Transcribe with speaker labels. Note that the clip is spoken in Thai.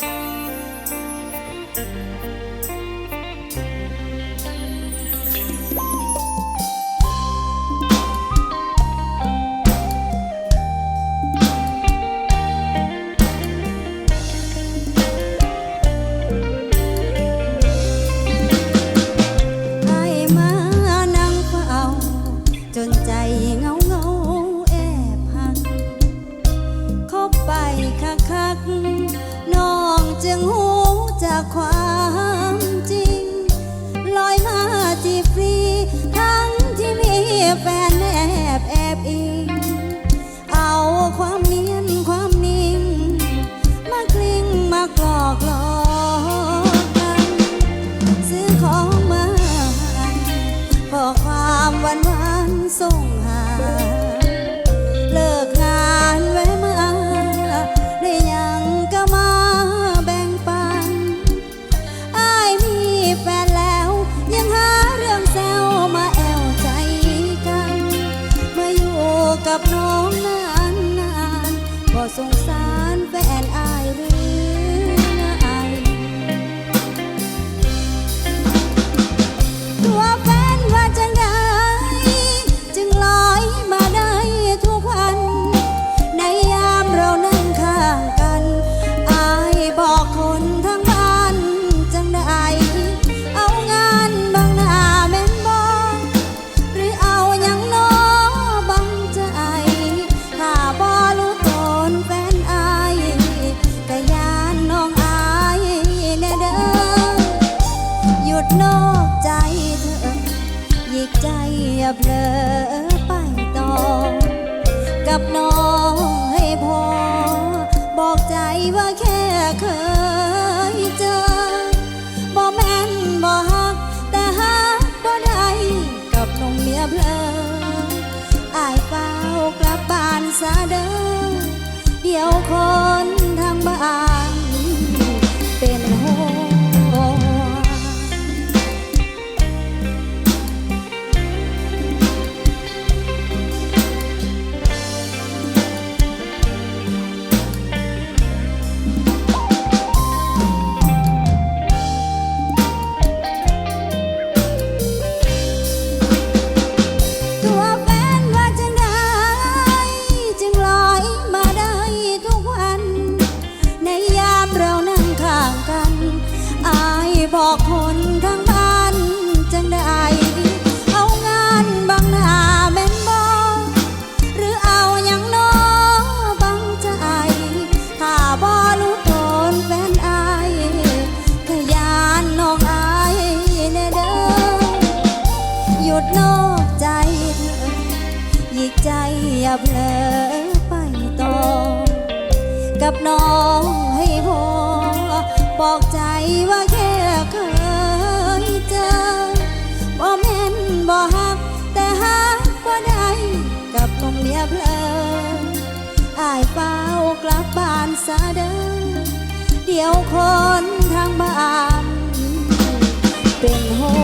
Speaker 1: ให้ จากความจริง ลอยมาจีบฟรี ทั้งที่มีแฟนแอบแอบอิง เอาความเนียนความนิ่ง มากลิ้งมากหลอกหลอกกัน ซื้อของมาให้พอความหวานหวานส่งหา สงส นอกใจเธอหยิกใจอย่าเผลอไปต่อ กับน้องให้พอ บอกใจว่าแค่เคยเจอ บ่แม่นบ่ฮัก แต่ฮักบ่ได้กับน้องเมียเพลออายเฝ้ากลับบ้านซะเด้อ อย่าเผลอไปต่อ กับน้องให้พอ บอกใจว่าแค่เคยเจอบ่แม่นบ่ฮัก แต่ฮักบ่ได้กับน้องเมียเพลออายเฝ้ากลับบ้านซะเด้อเดี๋ยวคนทางบ้าน เป็นห่ว